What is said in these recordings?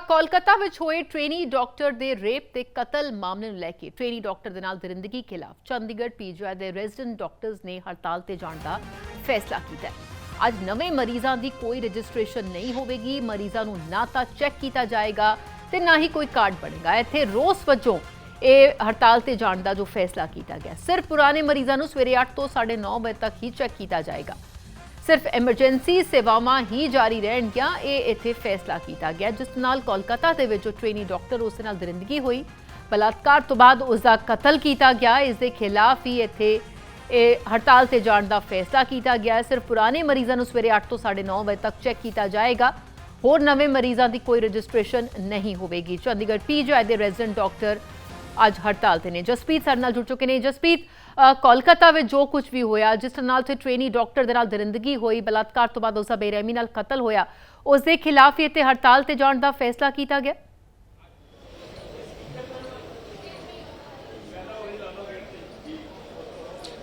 ਕੋਲਕਾਤਾ ਵਿੱਚ ਹੋਏ trainee doctor ਦੇ ਰੇਪ ਤੇ ਕਤਲ ਮਾਮਲੇ ਨੂੰ ਲੈ ਕੇ ਟ੍ਰੇਨੀ ਡਾਕਟਰ ਦੇ ਨਾਲ ਦਰਿੰਦਗੀ ਖਿਲਾਫ ਚੰਡੀਗੜ੍ਹ ਪੀਜੀਆਈ ਦੇ ਰੈਜ਼ੀਡੈਂਟ ਡਾਕਟਰਸ ਨੇ ਹੜਤਾਲ ਤੇ ਜਾਣ ਦਾ ਫੈਸਲਾ ਕੀਤਾ ਹੈ। ਅੱਜ ਨਵੇਂ ਮਰੀਜ਼ਾਂ ਦੀ ਕੋਈ ਰਜਿਸਟ੍ਰੇਸ਼ਨ ਨਹੀਂ ਹੋਵੇਗੀ। ਮਰੀਜ਼ਾਂ ਨੂੰ ਨਾ ਤਾਂ ਚੈੱਕ ਕੀਤਾ ਜਾਏਗਾ ਤੇ ਨਾ ਹੀ ਕੋਈ ਕਾਰਡ ਬਣੇਗਾ। ਇੱਥੇ ਰੋਸ ਵਜੋਂ ਇਹ ਹੜਤਾਲ ਤੇ ਜਾਣ ਦਾ ਜੋ ਫੈਸਲਾ ਕੀਤਾ ਗਿਆ, ਸਿਰਫ ਪੁਰਾਣੇ ਮਰੀਜ਼ਾਂ ਨੂੰ ਸਵੇਰੇ 8 ਤੋਂ 9:30 ਵਜੇ ਤੱਕ ਹੀ ਚੈੱਕ ਕੀਤਾ ਜਾਏਗਾ। ਸਿਰਫ ਐਮਰਜੈਂਸੀ ਸੇਵਾਵਾਂ ਹੀ ਜਾਰੀ ਰਹਿਣਗੀਆਂ, ਇਹ ਇੱਥੇ ਫੈਸਲਾ ਕੀਤਾ ਗਿਆ, ਜਿਸ ਨਾਲ ਕੋਲਕਾਤਾ ਦੇ ਵਿੱਚ ਜੋ ਟ੍ਰੇਨੀ ਡਾਕਟਰ ਉਸ ਨਾਲ ਦਰਿੰਦਗੀ ਹੋਈ। ਬਲਾਤਕਾਰ ਤੋਂ ਬਾਅਦ ਉਸ ਦਾ ਕਤਲ ਕੀਤਾ ਗਿਆ, ਇਸ ਦੇ ਖਿਲਾਫ ਹੀ ਇੱਥੇ ਇਹ ਹੜਤਾਲ ਤੇ ਜਾਣ ਦਾ ਫੈਸਲਾ ਕੀਤਾ ਗਿਆ। ਹੈ ਸਿਰਫ ਪੁਰਾਣੇ ਮਰੀਜ਼ਾਂ ਨੂੰ ਸਵੇਰੇ 8 ਤੋਂ 9:30 ਵਜੇ ਤੱਕ ਚੈੱਕ ਕੀਤਾ ਜਾਏਗਾ। ਹੋਰ ਨਵੇਂ ਮਰੀਜ਼ਾਂ ਦੀ ਕੋਈ ਰਜਿਸਟ੍ਰੇਸ਼ਨ ਨਹੀਂ ਹੋਵੇਗੀ। ਚੰਡੀਗੜ੍ਹ ਪੀਜੀਆਈ ਦੇ ਰੈਜ਼ੀਡੈਂਟ ਡਾਕਟਰ ਅੱਜ ਹੜਤਾਲ ਤੇ ਨੇ। ਜਸਪੀਤ ਸਾਡੇ ਨਾਲ ਜੁੜ ਚੁੱਕੇ ਨੇ। ਜਸਪੀਤ ਕੋਲਕਾਤਾ ਵਿੱਚ ਜੋ ਕੁਝ ਵੀ ਹੋਇਆ, ਜਿਸ ਨਾਲ ਤੇ ਟ੍ਰੇਨੀ ਡਾਕਟਰ ਦੇ ਨਾਲ ਦਰਿੰਦਗੀ ਹੋਈ, ਬਲਾਤਕਾਰ ਤੋਂ ਬਾਅਦ ਉਸ ਦਾ ਬੇਰਹਿਮੀ ਨਾਲ ਕਤਲ ਹੋਇਆ, ਉਸ ਦੇ ਖਿਲਾਫ ਹੀ ਇੱਥੇ ਹੜਤਾਲ ਤੇ ਜਾਣ ਦਾ ਫੈਸਲਾ ਕੀਤਾ ਗਿਆ।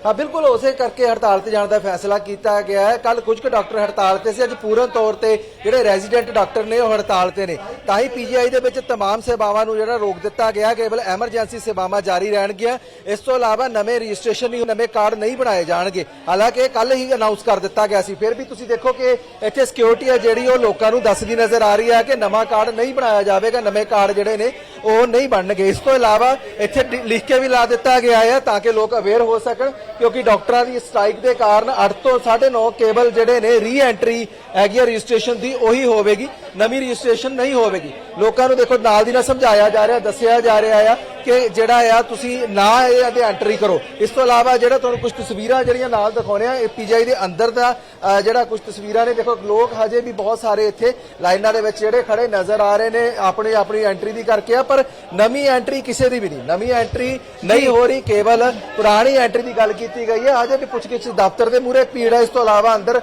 ਹਾਂ ਬਿਲਕੁਲ ਉਸੇ ਕਰਕੇ ਹੜਤਾਲ ਤੇ ਜਾਣ ਦਾ ਫੈਸਲਾ ਕੀਤਾ ਗਿਆ ਹੈ ਕੱਲ ਕੁਝ ਕੁ ਡਾਕਟਰ ਹੜਤਾਲ ਤੇ ਸੀ ਅੱਜ ਪੂਰਨ ਤੌਰ ਤੇ ਜਿਹੜੇ ਰੈਜ਼ੀਡੈਂਟ ਡਾਕਟਰ ਨੇ ਉਹ ਹੜਤਾਲ ਤੇ ਨੇ ਤਾਂ ਹੀ ਪੀਜੀਆਈ ਦੇ ਵਿੱਚ तमाम ਸੇਵਾਵਾਂ ਨੂੰ ਜਿਹੜਾ ਰੋਕ ਦਿੱਤਾ ਗਿਆ ਕੇਵਲ ਐਮਰਜੈਂਸੀ ਸੇਵਾਵਾਂ ਜਾਰੀ ਰਹਿਣਗੀਆਂ ਇਸ ਤੋਂ ਇਲਾਵਾ ਨਵੇਂ ਰਜਿਸਟ੍ਰੇਸ਼ਨ ਨਹੀਂ ਨਵੇਂ ਕਾਰਡ ਨਹੀਂ ਬਣਾਏ ਜਾਣਗੇ ਹਾਲਾਂਕਿ ਕੱਲ ਹੀ ਅਨਾਉਂਸ ਕਰ ਦਿੱਤਾ ਗਿਆ ਸੀ ਫਿਰ ਵੀ ਤੁਸੀਂ ਦੇਖੋ ਕਿ ਇੱਥੇ ਸਿਕਿਉਰਿਟੀ ਹੈ ਜਿਹੜੀ ਉਹ ਲੋਕਾਂ ਨੂੰ ਦੱਸਦੀ ਨਜ਼ਰ ਆ ਰਹੀ ਹੈ ਕਿ ਨਵਾਂ ਕਾਰਡ ਨਹੀਂ ਬਣਾਇਆ ਜਾਵੇਗਾ ਨਵੇਂ ਕਾਰਡ ਜਿਹੜੇ ਨੇ ਉਹ ਨਹੀਂ ਬਣਨਗੇ ਇਸ ਤੋਂ ਇਲਾਵਾ ਇੱਥੇ ਡ- ਲਿਖ ਕੇ ਵੀ ਲਾ ਦਿੱਤਾ ਗਿਆ ਹੈ ਤਾਂ ਕਿ ਲੋਕ ਅਵੇਅਰ ਹੋ ਸਕਣ ਕਿਉਂਕਿ ਡਾਕਟਰਾਂ ਦੀ ਸਟ੍ਰਾਈਕ ਦੇ ਕਾਰਨ 8 ਤੋਂ 9:30 ਕੇਬਲ ਜਿਹੜੇ ਨੇ ਰੀ ਐਂਟਰੀ ਹੈਗੀ ਹੈ ਰਜਿਸਟ੍ਰੇਸ਼ਨ ਦੀ, ਉਹੀ ਹੋਵੇਗੀ। ਨਵੀਂ ਰਜਿਸਟ੍ਰੇਸ਼ਨ ਨਹੀਂ ਹੋਵੇਗੀ। ਲੋਕਾਂ ਨੂੰ ਦੇਖੋ, ਨਾਲ ਦੀ ਨਾਲ ਸਮਝਾਇਆ ਜਾ ਰਿਹਾ, ਦੱਸਿਆ ਜਾ ਰਿਹਾ ਆ ਕਿ ਜਿਹੜਾ ਆ, ਤੁਸੀਂ ਨਾ ਇਹ ਤੇ ਐਂਟਰੀ ਕਰੋ। ਇਸ ਤੋਂ ਇਲਾਵਾ ਜਿਹੜਾ ਤੁਹਾਨੂੰ ਕੁਝ ਤਸਵੀਰਾਂ ਜਿਹੜੀਆਂ ਨਾਲ ਦਿਖਾਉਣੇ ਆ, ਇਹ ਪੀਜੀਆਈ ਦੇ ਅੰਦਰ ਦਾ ਜਿਹੜਾ ਕੁਝ ਤਸਵੀਰਾਂ ਨੇ, ਦੇਖੋ, ਲੋਕ ਹਜੇ ਵੀ ਬਹੁਤ ਸਾਰੇ ਇੱਥੇ ਲਾਈਨਾਂ ਦੇ ਵਿੱਚ ਜਿਹੜੇ ਖੜੇ ਨਜ਼ਰ ਆ ਰਹੇ ਨੇ, ਆਪਣੀ ਆਪਣੀ ਐਂਟਰੀ ਦੀ ਕਰਕੇ ਆ, ਪਰ ਨਵੀਂ ਐਂਟਰੀ ਕਿਸੇ ਦੀ ਵੀ ਨਹੀਂ। ਨਵੀਂ ਐਂਟਰੀ ਨਹੀਂ ਹੋ ਰਹੀ, ਕੇਵਲ ਪੁਰਾਣੀ ਐਂਟਰੀ ਦੀ ਗੱਲ ਕੀਤੀ ਗਈ ਹੈ। ਹਜੇ ਵੀ ਪੁੱਛਗਿੱਛ ਦਫ਼ਤਰ ਦੇ ਮੂਹਰੇ ਭੀੜ ਹੈ। ਇਸ ਤੋਂ ਇਲਾਵਾ ਅੰਦਰ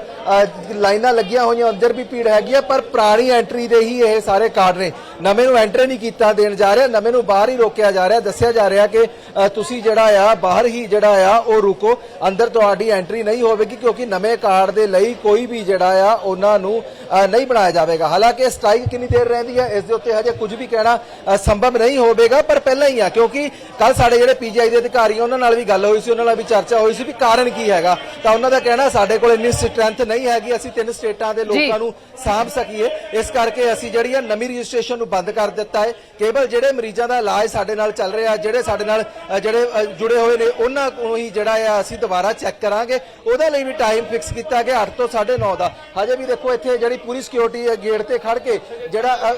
ਲਾਈਨਾਂ ਲੱਗੀਆਂ ਹੋਈਆਂ, ਅੰਦਰ ਵੀ ਭੀੜ ਹੈਗੀ ਆ, ਪਰ ਪੁਰਾਣੀ ਐਂਟਰੀ ਦੇ ਹੀ ਇਹ ਸਾਰੇ ਕਾਰਡ ਨੇ। ਨਵੇਂ ਨੂੰ ਐਂਟਰ ਨਹੀਂ ਕੀਤਾ ਦੇਣ ਜਾ ਰਿਹਾ ਨਵੇਂ ਨੂੰ ਬਾਹਰ ਹੀ ਰੋਕਿਆ ਜਾ ਰਿਹਾ ਦੱਸਿਆ ਜਾ ਰਿਹਾ ਕਿ ਤੁਸੀਂ ਜਿਹੜਾ ਆ ਬਾਹਰ ਹੀ ਜਿਹੜਾ ਆ ਉਹ ਰੁਕੋ ਅੰਦਰ ਤੁਹਾਡੀ ਐਂਟਰੀ ਨਹੀਂ ਹੋਵੇਗੀ ਕਿਉਂਕਿ ਨਵੇਂ ਕਾਰਡ ਦੇ ਲਈ ਕੋਈ ਵੀ ਜਿਹੜਾ ਆ ਉਹਨਾਂ ਨੂੰ ਨਹੀਂ ਬਣਾਇਆ ਜਾਵੇਗਾ। ਹਾਲਾਂਕਿ ਸਟ੍ਰਾਈਕ ਕਿੰਨੀ ਦੇਰ ਰਹਿੰਦੀ ਹੈ ਇਸ ਦੇ ਉੱਤੇ ਹਜੇ ਕੁਝ ਵੀ ਕਹਿਣਾ ਸੰਭਵ ਨਹੀਂ ਹੋਵੇਗਾ ਪਰ ਪਹਿਲਾਂ ਹੀ ਆ ਕਿਉਂਕਿ ਕੱਲ ਸਾਡੇ ਜਿਹੜੇ ਪੀਜੀਆਈ ਦੇ ਅਧਿਕਾਰੀ ਉਹਨਾਂ ਨਾਲ ਵੀ ਗੱਲ ਹੋਈ ਸੀ ਉਹਨਾਂ ਨਾਲ ਵੀ ਚਰਚਾ ਹੋਈ ਸੀ ਵੀ ਕਾਰਨ ਕੀ ਹੈਗਾ। ਤਾਂ ਉਹਨਾਂ ਦਾ ਕਹਿਣਾ ਸਾਡੇ ਕੋਲ ਇੰਨੀ ਸਟਰੈਂਥ ਨਹੀਂ ਹੈਗੀ ਅਸੀਂ ਤਿੰਨ ਸਟੇਟਾਂ ਦੇ ਲੋਕਾਂ ਨੂੰ ਸਾਂਭ ਸਕੀਏ। ਇਸ ਕਰਕੇ ਅਸੀਂ ਜਿਹੜੀ ਆ ਨਵੀਂ ਰਜਿਸਟ੍ਰੇਸ਼ਨ ਨੂੰ ਬੰਦ ਕਰ ਦਿੱਤਾ ਹੈ। ਕੇਵਲ ਜਿਹੜੇ ਮਰੀਜ਼ਾਂ ਦਾ ਇਲਾਜ ਸਾਡੇ ਨਾਲ ਚੱਲ ਰਿਹਾ ਜਿਹੜੇ ਸਾਡੇ ਨਾਲ ਜਿਹੜੇ ਜੁੜੇ ਹੋਏ ਨੇ ਉਹਨਾਂ ਕੋਲ ਹੀ ਜਿਹੜਾ ਆ ਅਸੀਂ ਦੁਬਾਰਾ ਚੈੱਕ ਕਰਾਂਗੇ। ਉਹਦੇ ਲਈ ਵੀ ਟਾਈਮ ਫਿਕਸ ਕੀਤਾ ਗਿਆ 8 ਤੋਂ 9:30 ਦਾ। ਹਜੇ ਵੀ ਦੇਖੋ ਇੱਥੇ ਜਿਹੜੀ ਪੂਰੀ ਸਿਕਿਉਰਿਟੀ ਹੈ ਗੇਟ ਤੇ ਖੜ ਕੇ ਜਿਹੜਾ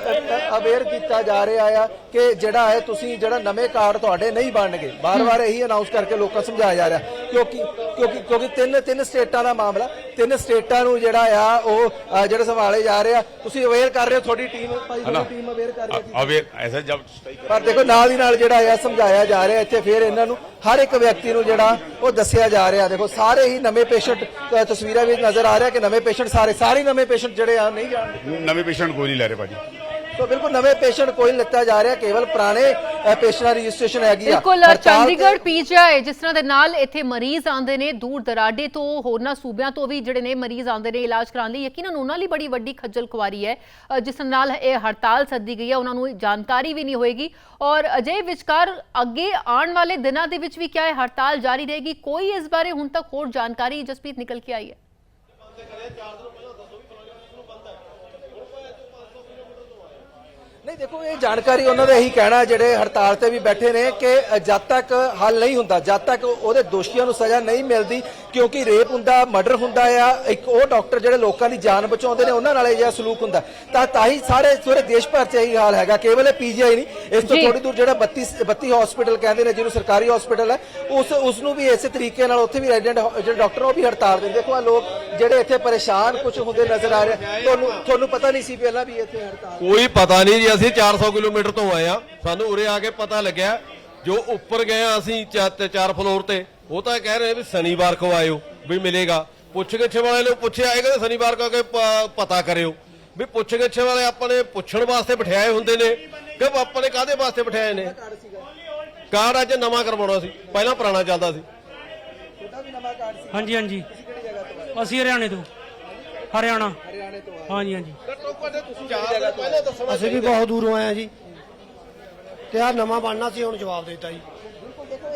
ਅਵੇਅਰ ਕੀਤਾ ਜਾ ਰਿਹਾ ਆ ਕਿ ਜਿਹੜਾ ਹੈ ਤੁਸੀਂ ਜਿਹੜਾ ਨਵੇਂ ਕਾਰਡ ਤੁਹਾਡੇ ਨਹੀਂ ਬਣਨਗੇ। ਬਾਰ-ਬਾਰ ਇਹੀ ਅਨਾਉਂਸ ਕਰਕੇ ਲੋਕਾਂ ਨੂੰ ਸਮਝਾਇਆ ਜਾ ਰਿਹਾ। ਕਿਉਂਕਿ ਕਿਉਂਕਿ ਕਿਉਂਕਿ ਤਿੰਨ ਤਿੰਨ ਸਟੇਟਾਂ ਦਾ ਮਾਮਲਾ। ਤਿੰਨ ਸਟੇਟਾਂ ਨੂੰ ਜਿਹੜਾ ਆ ਉਹ ਜਿਹੜੇ ਸੰਭਾਲੇ ਜਾ ਰਹੇ ਆ। ਤੁਸੀਂ ਅਵੇਅਰ ਕਰ ਰਹੇ ਹੋ ਤੁਹਾਡੀ ਟੀਮ ਭਾਈ ਤੁਹਾਡੀ ਟੀਮ ਅਵੇਅਰ ਕਰ ਅਵੇਅਰ ਐਸਾ ਜਬ ਪਰ ਦੇਖੋ ਨਾਲ ਦੀ ਨਾਲ ਜਿਹੜਾ ਆ ਸਮਝਾਇਆ ਜਾ ਰਿਹਾ ਇੱਥੇ ਫਿਰ ਇਹਨਾਂ ਨੂੰ ਹਰ ਇੱਕ ਵਿਅਕਤੀ ਨੂੰ ਜਿਹੜਾ ਉਹ ਦੱਸਿਆ ਜਾ ਰਿਹਾ। ਦੇਖੋ ਸਾਰੇ ਹੀ ਨਵੇਂ ਪੇਸ਼ੈਂਟ ਤਸਵੀਰਾਂ ਵਿੱਚ ਨਜ਼ਰ ਆ ਰਿਹਾ ਕਿ ਨਵੇਂ ਪੇਸ਼ੈਂਟ ਸਾਰੇ ਸਾਰੇ ਨਵੇਂ ਪੇਸ਼ੈਂਟ ਜਿਹੜੇ ਆ ਨਹੀਂ ਜਾਣਦੇ। ਨਵੇਂ ਪੇਸ਼ੈਂਟ ਕੋਈ ਨਹੀਂ ਲੈ ਰਹੇ ਭਾਜੀ। ਸੋ ਬਿਲਕੁਲ ਨਵੇਂ ਪੇਸ਼ੈਂਟ ਕੋਈ ਲਿੱਤਾ ਜਾ ਰਿਹਾ ਕੇਵਲ ਪੁਰਾਣੇ ਪੇਸ਼ੈਂਟਾਂ ਦੀ ਰਜਿਸਟ੍ਰੇਸ਼ਨ ਹੈਗੀ ਆ। ਬਿਲਕੁਲ ਤੇ- ਚੰਡੀਗੜ੍ਹ ਪੀਜੀਆਈ ਜਿਸ ਤਰ੍ਹਾਂ ਦੇ ਨਾਲ ਇੱਥੇ ਮਰੀਜ਼ ਆਉਂਦੇ ਨੇ ਦੂਰ ਦਰਾਡੇ ਤੋਂ ਹੋਰਨਾਂ ਸੂਬਿਆਂ ਤੋਂ ਵੀ ਜਿਹੜੇ ਨੇ ਮਰੀਜ਼ ਆਉਂਦੇ ਨੇ ਇਲਾਜ ਕਰਾਉਣ ਲਈ। ਯਕੀਨਨ ਉਹਨਾਂ ਲਈ ਬੜੀ ਵੱਡੀ ਖੱਜਲ ਖੁਆਰੀ ਹੈ ਜਿਸ ਨਾਲ ਇਹ ਹੜਤਾਲ ਸੱਦੀ ਗਈ ਹੈ ਉਹਨਾਂ ਨੂੰ ਜਾਣਕਾਰੀ ਵੀ ਨਹੀਂ ਹੋਏਗੀ। ਔਰ ਅਜੇ ਵਿਚਕਾਰ ਅੱਗੇ ਆਉਣ ਵਾਲੇ ਦਿਨਾਂ ਦੇ ਵਿੱਚ ਵੀ ਕਿਆ ਇਹ ਹੜਤਾਲ ਜਾਰੀ ਰਹੇਗੀ ਕੋਈ ਇਸ ਬਾਰੇ ਹੁਣ ਤੱਕ ਹੋਰ ਜਾਣਕਾਰੀ ਜਸਪੀਤ ਨਿਕਲ ਕੇ ਆਈ ਹੈ। ਨਹੀਂ, ਦੇਖੋ, ਇਹ ਜਾਣਕਾਰੀ ਉਹਨਾਂ ਦਾ ਇਹੀ ਕਹਿਣਾ ਜਿਹੜੇ ਹੜਤਾਲ ਤੇ ਵੀ ਬੈਠੇ ਨੇ ਕਿ ਜਦ ਤੱਕ ਹੱਲ ਨਹੀਂ ਹੁੰਦਾ, ਜਦ ਤੱਕ ਉਹਦੇ ਦੋਸ਼ੀਆਂ ਨੂੰ ਸਜ਼ਾ ਨਹੀਂ ਮਿਲਦੀ, ਕਿਉਂਕਿ ਰੇਪ ਹੁੰਦਾ, ਮਰਡਰ ਹੁੰਦਾ ਆ, ਇੱਕ ਉਹ ਡਾਕਟਰ ਜਿਹੜੇ ਲੋਕਾਂ ਦੀ ਜਾਨ ਬਚਾਉਂਦੇ ਨੇ, ਉਹਨਾਂ ਨਾਲ ਇਹ ਜਿਹਾ ਸਲੂਕ ਹੁੰਦਾ। ਤਾਂ ਤਾਂ ਹੀ ਸਾਰੇ ਪੂਰੇ ਦੇਸ਼ ਭਰ 'ਚ ਇਹੀ ਹਾਲ ਹੈਗਾ, ਕੇਵਲ ਇਹ ਪੀਜੀਆਈ ਨਹੀਂ ਇਸ ਤੋਂ। ਥੋੜੀ ਦੂਰ ਜਿਹੜਾ 32 32 ਹਸਪੀਟਲ ਕਹਿੰਦੇ ਨੇ ਜਿਹਨੂੰ ਸਰਕਾਰੀ ਹਸਪੀਟਲ ਹੈ ਉਸ ਉਸ ਨੂੰ ਵੀ ਇਸੇ ਤਰੀਕੇ ਨਾਲ ਉੱਥੇ ਵੀ ਰੈਜ਼ੀਡੈਂਟ ਜਿਹੜੇ ਡਾਕਟਰ ਉਹ ਵੀ ਹੜਤਾਲ ਦੇ ਨੇ। ਦੇਖੋ ਆ ਲੋਕ ਜਿਹੜੇ ਇੱਥੇ ਪਰੇਸ਼ਾਨ ਕੁਝ ਹੁੰਦੇ ਨਜ਼ਰ ਆ ਰਹੇ ਤੁਹਾਨੂੰ ਤੁਹਾਨੂੰ ਪਤਾ ਨਹੀਂ ਸੀ ਪਹਿਲਾਂ ਵੀ ਇੱਥੇ ਹੜਤਾਲ ਕੋਈ ਪਤਾ ਨਹੀਂ ਜੀ ਅਸੀਂ 400 ਕਿਲੋਮੀਟਰ ਤੋਂ ਆਏ ਆ। ਸਾਨੂੰ ਉਰੇ ਆ ਕੇ ਪਤਾ ਲੱਗਿਆ ਜੋ ਉੱਪਰ ਗਏ ਆ ਅਸੀਂ ਚਾਰ ਫਲੋਰ ਤੇ ਉਹ ਤਾਂ ਕਹਿ ਰਹੇ ਵੀ ਸ਼ਨੀਵਾਰ ਕੋ ਆਇਓ ਵੀ ਮਿਲੇਗਾ। ਪੁੱਛ ਗਿੱਛ ਵਾਲੇ ਨੂੰ ਪੁੱਛਿਆ ਇਹ ਕਹਿੰਦੇ ਸ਼ਨੀਵਾਰ ਕੋ ਕੇ ਪਤਾ ਕਰਿਓ। ਵੀ ਪੁੱਛ ਗਿੱਛ ਵਾਲੇ ਆਪਾਂ ਨੇ ਪੁੱਛਣ ਵਾਸਤੇ ਬਿਠਾਏ ਹੁੰਦੇ ਨੇ। ਕਿ ਆਪਾਂ ਨੇ ਕਾਹਦੇ ਵਾਸਤੇ ਬਿਠਾਏ ਨੇ? ਕਾਰਡ ਅੱਜ ਨਵਾਂ ਕਰਵਾਉਣਾ ਸੀ ਪਹਿਲਾਂ ਪੁਰਾਣਾ ਚੱਲਦਾ ਸੀ। ਤੁਹਾਡਾ ਵੀ ਨਵਾਂ ਕਾਰਡ ਸੀ ਹਾਂਜੀ ਹਾਂਜੀ। ਅਸੀਂ ਹਰਿਆਣੇ ਤੋਂ। ਹਰਿਆਣਾ। ਹਰਿਆਣੇ ਤੋਂ ਹਾਂਜੀ ਹਾਂਜੀ। ਅਸੀਂ ਵੀ ਬਹੁਤ ਦੂਰੋਂ ਆਏ ਆ ਜੀ। ਤੇ ਆ ਨਵਾਂ ਬਣਨਾ ਸੀ ਹੁਣ ਜਵਾਬ ਦੇ ਦਿੱਤਾ ਜੀ।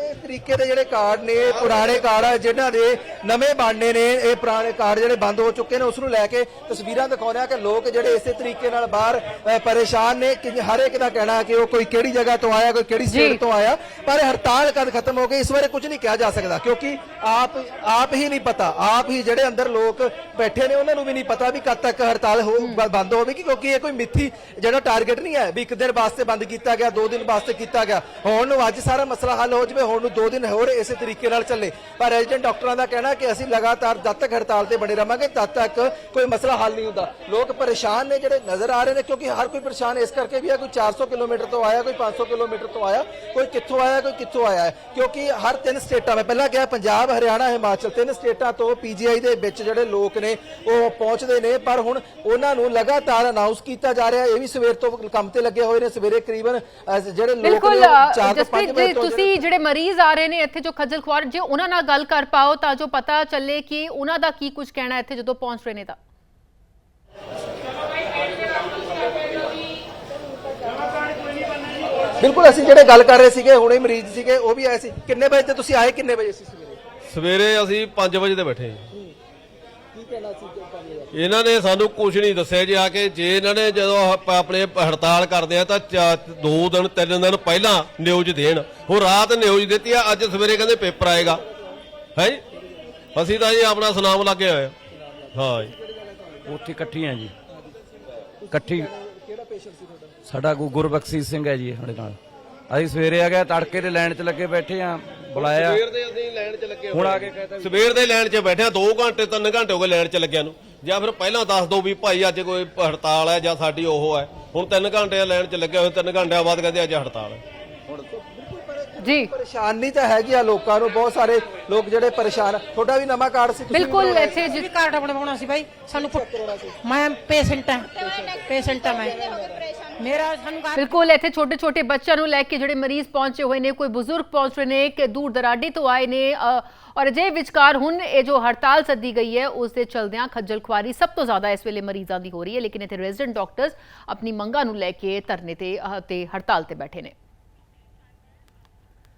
ਇਸ ਤਰੀਕੇ ਦੇ ਜਿਹੜੇ ਕਾਰਡ ਨੇ ਪੁਰਾਣੇ ਕਾਰਡ ਆ ਜਿਨ੍ਹਾਂ ਦੇ ਨਵੇਂ ਬਣਨੇ ਨੇ ਇਹ ਪੁਰਾਣੇ ਕਾਰਡ ਜਿਹੜੇ ਬੰਦ ਹੋ ਚੁੱਕੇ ਨੇ ਉਸ ਨੂੰ ਲੈ ਕੇ ਤਸਵੀਰਾਂ ਦਿਖਾਉਂਦੇ ਆ ਕਿ ਲੋਕ ਜਿਹੜੇ ਇਸੇ ਤਰੀਕੇ ਨਾਲ ਬਾਹਰ ਅ, ਪਰੇਸ਼ਾਨ ਨੇ ਕਿ ਹਰ ਇੱਕ ਦਾ ਕਹਿਣਾ ਕਿ ਉਹ ਕੋਈ ਕਿਹੜੀ ਜਗ੍ਹਾ ਤੋਂ ਆਇਆ ਕੋਈ ਕਿਹੜੀ ਸਟੇਟ ਤੋਂ ਆਇਆ ਪਰ ਹੜਤਾਲ ਕਦ ਖਤਮ ਹੋ ਗਈ ਇਸ ਬਾਰੇ ਕੁਝ ਨਹੀਂ ਕਿਹਾ ਜਾ ਸਕਦਾ ਕਿਉਂਕਿ ਆਪ ਆਪ ਹੀ ਨਹੀਂ ਪਤਾ ਆਪ ਹੀ ਜਿਹੜੇ ਅੰਦਰ ਲੋਕ ਬੈਠੇ ਨੇ ਉਹਨਾਂ ਨੂੰ ਵੀ ਨਹੀਂ ਪਤਾ ਵੀ ਕਦ ਤੱਕ ਹੜਤਾਲ ਹੋ ਬ- ਬੰਦ ਹੋਵੇਗੀ ਕਿਉਂਕਿ ਇਹ ਕੋਈ ਮਿੱਥੀ ਜਿਹੜਾ ਟਾਰਗੇਟ ਨਹੀਂ ਹੈ ਵੀ ਇੱਕ ਦਿਨ ਵਾਸਤੇ ਬੰਦ ਕੀਤਾ ਗਿਆ ਦੋ ਦਿਨ ਵਾਸਤੇ ਕੀਤਾ ਗਿਆ। ਹੁਣ ਨੂੰ ਅੱਜ ਸਾਰਾ ਮਸਲਾ ਹੱਲ ਹੋ ਜਾਵੇ ਹੁਣ ਨੂੰ ਦੋ ਦਿਨ ਹੋਰ ਇਸੇ ਤਰੀਕੇ ਨਾਲ ਚੱਲੇ। ਪਰ ਰੈਜ਼ੀਡੈਂਟ ਡਾਕਟਰਾਂ ਦਾ ਕਹਿਣਾ ਕਿ ਅਸੀਂ ਲਗਾਤਾਰ ਜਦ ਤੱਕ ਹੜਤਾਲ ਤੇ ਬਣੇ ਰਵਾਂਗੇ ਤਦ ਤੱਕ ਕੋਈ ਮਸਲਾ ਹੱਲ ਨਹੀਂ ਹੁੰਦਾ। ਲੋਕ ਪਰੇਸ਼ਾਨ ਨੇ ਜਿਹੜੇ ਨਜ਼ਰ ਆ ਰਹੇ ਨੇ ਕਿਉਂਕਿ ਹਰ ਕੋਈ ਪਰੇਸ਼ਾਨ ਇਸ ਕਰਕੇ ਵੀ ਹੈ ਕੋਈ 400 ਕਿਲੋਮੀਟਰ ਤੋਂ ਆਇਆ ਕੋਈ 500 ਕਿਲੋਮੀਟਰ ਤੋਂ ਆਇਆ ਕੋਈ ਕਿੱਥੋਂ ਆਇਆ ਕੋਈ ਕਿੱਥੋਂ ਆਇਆ ਕਿਉਂਕਿ ਹਰ ਤਿੰਨ ਸਟੇਟਾਂ ਮੈਂ ਪਹਿਲਾਂ ਕਿਹਾ ਪੰਜਾਬ ਹਰਿਆਣਾ ਹਿਮਾਚਲ ਤਿੰਨ ਸਟੇਟਾਂ ਤੋਂ ਪੀਜੀਆਈ ਦੇ ਵਿੱਚ ਜਿਹੜੇ ਲੋਕ ਨੇ ਉਹ ਪਹੁੰਚਦੇ ਨੇ। ਪਰ ਹੁਣ ਉਹਨਾਂ ਨੂੰ ਲਗਾਤਾਰ ਅਨਾਉਂਸ ਕੀਤਾ ਜਾ ਰਿਹਾ ਇਹ ਵੀ ਸਵੇਰ ਤੋਂ ਕੰਮ ਤੇ ਲੱਗੇ ਹੋਏ ਨੇ। ਸਵੇਰੇ ਕਰੀਬਨ ਜਿਹੜੇ ਲੋਕ ਨੇ ਬਿਲਕੁਲ ਉਹ ਅ, ਚਾਰ ਤੋਂ ਪੰਜ ਜਸਪ੍ਰੀਤ ਵਜੇ ਤੁਸੀਂ ਜਿਹੜੇ ਮਰੀਜ਼ ਆ ਰਹੇ ਨੇ ਇੱਥੇ ਜੋ ਖੱਜਲ ਖੁਆਰ ਜੇ ਉਹਨਾਂ ਨਾਲ ਗੱਲ ਕਰ ਪਾਓ ਤਾਂ ਜੋ ਪਤਾ ਚੱਲੇ ਕਿ ਉਹਨਾਂ ਦਾ ਕੀ ਕੁਝ ਕਹਿਣਾ ਇੱਥੇ ਜਦੋਂ ਪਹੁੰਚ ਰਹੇ ਨੇ ਤਾਂ। ਬਿਲਕੁਲ ਅਸੀਂ ਜਿਹੜੇ ਗੱਲ ਕਰ ਰਹੇ ਸੀਗੇ ਹੁਣੇ ਮਰੀਜ਼ ਸੀਗੇ ਉਹ ਵੀ ਆਏ ਸੀ। ਕਿੰਨੇ ਵਜੇ ਤੇ ਤੁਸੀਂ ਆਏ? ਕਿੰਨੇ ਵਜੇ ਸੀ ਸਵੇਰੇ? ਸਵੇਰੇ ਅਸੀਂ 5 ਵਜੇ ਤੇ ਬੈਠੇ ਜੀ। ਇਹਨਾਂ ਨੇ ਸਾਨੂੰ ਕੁਝ ਨਹੀਂ ਦੱਸਿਆ ਜੀ ਆ ਕੇ ਜੇ ਇਹਨਾਂ ਨੇ ਜਦੋਂ ਆਪ- ਆਪਣੇ ਹੜਤਾਲ ਕਰਦੇ ਆ ਤਾਂ ਚਾ- ਦੋ ਦਿਨ ਤਿੰਨ ਦਿਨ ਪਹਿਲਾਂ ਨਿਊਜ਼ ਦੇਣ। ਹੁਣ ਰਾਤ ਨਿਊਜ਼ ਦਿੱਤੀ ਆ ਅੱਜ ਸਵੇਰੇ ਕਹਿੰਦੇ ਪੇਪਰ ਆਏਗਾ। ਹੈ ਜੀ? ਅਸੀਂ ਤਾਂ ਜੀ ਆਪਣਾ ਸੁਨਾਮ ਲੱਗੇ ਹੋਏ ਆ। ਹਾਂ ਜੀ। ਉੱਥੇ ਇਕੱਠੀਆਂ ਜੀ। ਇਕੱਠੀ ਸਾਡਾ ਗੁਰਬਖਸ਼ੀ ਸਿੰਘ ਹੈ ਜੀ ਸਾਡੇ ਨਾਲ। ਅਸੀਂ ਸਵੇਰੇ ਆ ਗਏ ਤੜਕੇ ਦੇ ਲਾਈਨ 'ਚ ਲੱਗੇ ਬੈਠੇ ਆ ਬੁਲਾਇਆ। ਸਵੇਰ ਦੇ ਅਸੀਂ ਲਾਈਨ 'ਚ ਲੱਗੇ ਹੁਣ ਆ ਕੇ ਕਹਤਾ ਸਵੇਰ ਦੇ ਲਾਈਨ 'ਚ ਬੈਠੇ ਆ 2 ਘੰਟੇ 3 ਘੰਟੇ ਹੋ ਗਏ ਲਾਈਨ 'ਚ ਲੱਗਿਆ ਨੂੰ। ਜਾਂ ਫਿਰ ਪਹਿਲਾਂ ਦੱਸ ਦਿਓ ਵੀ ਭਾਈ ਅੱਜ ਕੋਈ ਹੜਤਾਲ ਹੈ ਜਾਂ ਸਾਡੀ ਉਹ ਹੈ। ਹੁਣ 3 ਘੰਟੇ ਲਾਈਨ 'ਚ ਲੱਗੇ ਹੋਏ 3 ਘੰਟਿਆਂ ਬਾਅਦ ਕਹਿੰਦੇ ਅੱਜ ਹੜਤਾਲ ਹੈ। ਜੀ। ਪਰੇਸ਼ਾਨੀ ਤਾਂ ਹੈਗੀ ਆ ਲੋਕਾਂ ਨੂੰ ਬਹੁਤ ਸਾਰੇ ਲੋਕ ਜਿਹੜੇ ਪਰੇਸ਼ਾਨ। ਤੁਹਾਡਾ ਵੀ ਨਵਾਂ ਕਾਰਡ ਸੀ ਬਿਲਕੁਲ ਇੱਥੇ ਵੀ ਕਾਰਡ ਬਣਵਾਉਣਾ ਸੀ ਬਾਈ। ਸਾਨੂੰ ਮੈਂ ਪੇਸ਼ੈਂਟ ਹਾਂ ਪੇਸ਼ੈਂਟ ਹਾਂ ਮੈਂ ਮੇਰਾ ਸਾਨੂੰ ਕਾਰਡ ਬਿਲਕੁਲ, ਇੱਥੇ ਛੋਟੇ ਛੋਟੇ ਬੱਚਿਆਂ ਨੂੰ ਲੈ ਕੇ ਜਿਹੜੇ ਮਰੀਜ਼ ਪਹੁੰਚੇ ਹੋਏ ਨੇ, ਕੋਈ ਬਜ਼ੁਰਗ ਪਹੁੰਚ ਰਹੇ ਨੇ ਕਿ ਦੂਰ ਦਰਾਡੇ ਤੋਂ ਆਏ ਨੇ ਔਰ ਅਜੇ ਵਿਚਕਾਰ ਹੁਣ ਇਹ ਜੋ ਹੜਤਾਲ ਸੱਦੀ ਗਈ ਹੈ, ਉਸ ਦੇ ਚਲਦਿਆਂ ਖੱਜਲ ਖੁਆਰੀ ਸਭ ਤੋਂ ਜ਼ਿਆਦਾ ਇਸ ਵੇਲੇ ਮਰੀਜ਼ਾਂ ਦੀ ਹੋ ਰਹੀ ਹੈ, ਲੇਕਿਨ ਇੱਥੇ ਰੈਜ਼ੀਡੈਂਟ ਡਾਕਟਰਸ ਆਪਣੀ ਮੰਗਾਂ ਨੂੰ ਲੈ ਕੇ ਧਰਨੇ ਤੇ ਤੇ ਹੜਤਾਲ ਤੇ ਬੈਠੇ ਨੇ।